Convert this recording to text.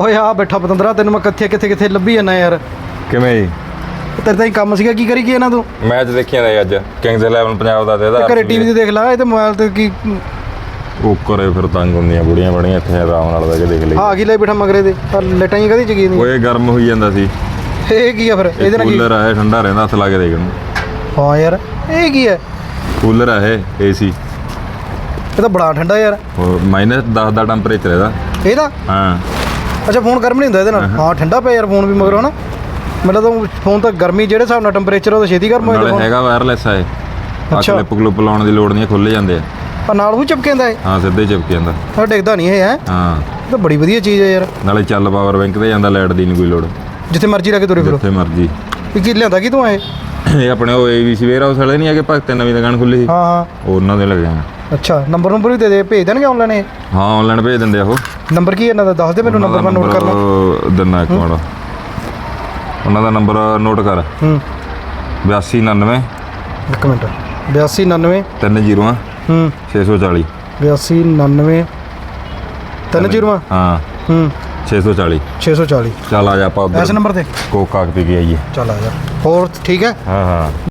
ਓਏ ਆ ਬੈਠਾ ਪਤੰਦਰਾ ਤੈਨੂੰ ਮੈਂ ਕਿੱਥੇ ਕਿੱਥੇ ਕਿੱਥੇ ਲੱਭੀ ਜਾਂਦਾ ਯਾਰ। ਕਿਵੇਂ ਜੀ? ਤੇਰੇ ਤਾਂ ਹੀ ਕੰਮ ਸੀਗਾ ਕੀ ਕਰੀ ਕੀ ਇਹਨਾਂ ਤੂੰ? ਮੈਚ ਦੇਖਿਆ ਦਾ ਅੱਜ। ਕਿੰਗਸ 11 ਪੰਜਾਬ ਦਾ ਤੇ ਇਹਦਾ ਘਰੇ ਟੀਵੀ ਤੇ ਦੇਖ ਲਾ ਇਹ ਤੇ ਮੋਬਾਈਲ ਤੇ ਕੀ ਉਹ ਕਰੇ ਫਿਰ ਤੰਗ ਹੁੰਦੀਆਂ ਬੁੜੀਆਂ ਬੜੀਆਂ ਇੱਥੇ ਆਰਾਮ ਨਾਲ ਬਹਿ ਕੇ ਦੇਖ ਲਈ। ਆ ਕੀ ਲੈ ਬੈਠਾ ਮਗਰੇ ਦੇ ਪਰ ਲਟਾਂ ਹੀ ਕਦੀ ਚਗੀ ਨਹੀਂ ਓਏ ਗਰਮ ਹੋਈ ਜਾਂਦਾ ਸੀ। ਇਹ ਕੀ ਆ ਫਿਰ? ਇਹਦੇ ਨਾਲ ਕੀ? ਕੂਲਰ ਆ ਇਹ ਠੰਡਾ ਰਹਿੰਦਾ ਹੱਥ ਲਾ ਕੇ ਦੇਖ ਨੂੰ ਹਾਂ ਯਾਰ ਇਹ ਕੀ ਹੈ ਕੂਲਰ ਆ ਇਹ ਏਸੀ ਇਹ ਤਾਂ ਬੜਾ ਠੰਡਾ ਯਾਰ। ਮਾਈਨਸ 10 ਦਾ ਟੈਂਪਰੇਚਰ ਇਹਦਾ। ਇਹਦਾ? ਹਾਂ। ਅੱਛਾ ਫੋਨ ਗਰਮ ਨਹੀਂ ਹੁੰਦਾ ਇਹਦੇ ਨਾਲ? ਹਾਂ ਠੰਡਾ ਪਿਆ ਯਾਰ ਫੋਨ ਵੀ ਮਗਰ ਹਨਾ? ਮੈਨੂੰ ਤਾਂ ਫੋਨ ਤਾਂ ਗਰਮੀ ਜਿਹੜੇ ਹਿਸਾਬ ਨਾਲ ਟੈਂਪਰੇਚਰ ਉਹ ਤਾਂ ਛੇਤੀ ਗਰਮ ਹੋ ਨਾਲੇ ਜਾਂਦਾ ਹੈਗਾ ਵਾਇਰਲੈਸ ਆ ਇਹ। ਅੱਛਾ। ਕਲਿੱਪ ਕਲੁੱਪ ਲਾਉਣ ਦੀ ਲੋੜ ਨਹੀਂ ਖੁੱਲੇ ਜਾਂਦੇ ਆ। ਆ ਨਾਲ ਉਹ ਚਿਪਕਿੰਦਾ ਇਹ? ਹਾਂ ਸਿੱਧੇ ਚਿਪਕ ਜਾਂਦਾ। ਆ ਡਿੱਗਦਾ ਨਹੀਂ ਇਹ ਹੈ? ਹਾਂ। ਇਹ ਤਾਂ ਬੜੀ ਵਧੀਆ ਚੀਜ਼ ਹੈ ਯਾਰ। ਨਾਲੇ ਚੱਲ ਪਾਵਰ ਬੈਂਕ ਤੇ ਜਾਂਦਾ ਲਾਈਟ ਦੀ ਨਹੀਂ ਕੋਈ ਲੋੜ। ਜਿੱਥੇ ਮਰਜ਼ੀ ਰੱਖ ਕੇ ਤੁਰੇ ਫਿਰੋ। ਜਿੱਥੇ ਮਰਜ਼ੀ। ਇਹ ਕੀ ਲਿਆਂਦਾ ਕੀ ਤੂੰ ਇਹ? ਇਹ ਆਪਣੇ ਉਹ ਏਬੀਸੀ ਵੇਅਰ ਹਾਊਸ ਵਾਲੇ ਨਹੀਂ ਹੈਗੇ ਭਗਤ ਤੇ ਨਵੀਂ ਦੁਕਾਨ ਖੁੱਲੀ ਸੀ। ਹਾਂ ਹਾਂ। ਉਹਨਾਂ ਦੇ ਲੱਗੇ ਆ। ਅੱਛਾ ਨੰਬਰ ਨੰਬਰ ਵੀ ਦੇ ਦੇ ਭੇਜ ਦੇਣਗੇ ਆਨਲਾਈਨ ਇਹ? ਹਾਂ ਆਨਲਾਈਨ ਭੇਜ ਦਿੰਦੇ ਆ ਉਹ। ਨੰਬਰ ਕੀ ਹੈ ਇਹਨਾਂ ਦਾ? ਦੱਸ ਦੇ ਮੈਨੂੰ ਨੰਬਰ ਮੈਂ ਨੋਟ ਕਰ ਲਾਂ ਦਿੰਨਾ ਇੱਕ ਮਿੰਟ। ਉਹਨਾਂ ਦਾ ਨੰਬਰ ਨੋਟ ਕਰ। ਹੂੰ। 8299 ਇੱਕ ਮਿੰਟ। 8299 30 ਹੂੰ। 640 8299 ਤਿੰਨ ਜੀਰੋਆਂ? ਹਾਂ। ਹੂੰ। 640 640 ਚੱਲ। ਆ ਜਾ ਆਪਾਂ ਇਸ ਨੰਬਰ ਤੇ? ਕੋਕ ਕਾਕ ਪੀ ਕੇ ਆਈਏ ਚੱਲ ਆ ਜਾ। ਹੋਰ ਠੀਕ ਹੈ? ਹਾਂ ਹਾਂ।